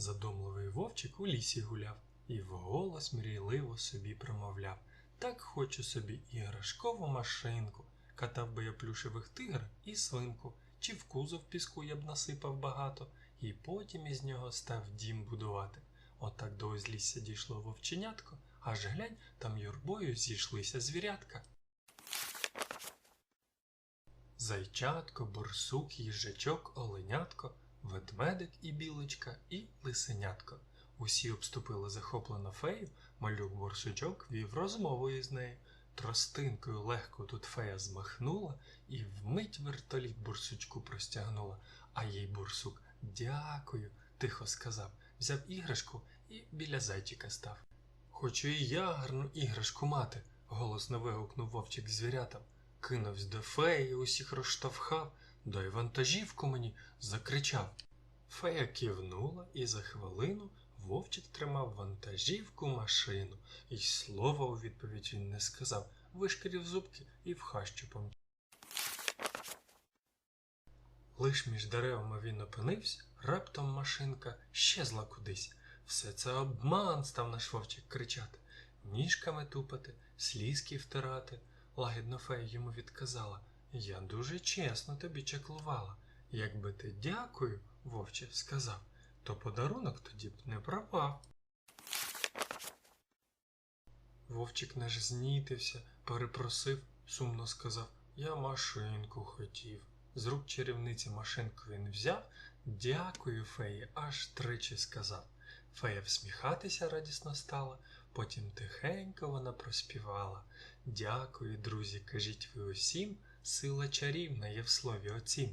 Задумливий вовчик у лісі гуляв і вголос мрійливо собі промовляв. Так хочу собі іграшкову машинку. Катав би я плюшевих тигр і свинку, чи в кузов піску я б насипав багато, і потім із нього став дім будувати. Отак до узлісся дійшло вовченятко, аж глянь, там юрбою зійшлися звірятка. Зайчатко, борсук, їжачок, оленятко, ведмедик і білочка, і лисенятко. Усі обступили захоплено фею, малюк борсучок вів розмову із нею. Тростинкою легко тут фея змахнула і вмить вертоліт бурсучку простягнула. А їй бурсук дякую, тихо сказав, взяв іграшку і біля зайчика став. Хочу і я гарну іграшку мати, голосно вигукнув вовчик звірятам. Кинувсь до феї, усіх розштовхав, дай вантажівку мені, закричав. Фея кивнула, і за хвилину вовчик тримав вантажівку машину, і слова у відповідь він не сказав, вишкірів зубки і в хащу помчав. Лиш між деревами він опинився, раптом машинка щезла кудись. Все це обман, став наш вовчик кричати, ніжками тупати, слізки втирати. Лагідно фея йому відказала. Я дуже чесно тобі чаклувала. Якби ти дякую, вовче, сказав, то подарунок тоді б не пропав. Вовчик наш знітився, перепросив, сумно сказав, я машинку хотів. З рук чарівниці машинку він взяв, дякую, феї, аж тричі сказав. Фея всміхатися радісно стала, потім тихенько вона проспівала. Дякую, друзі, кажіть ви усім, сила чарівна є в слові оцім.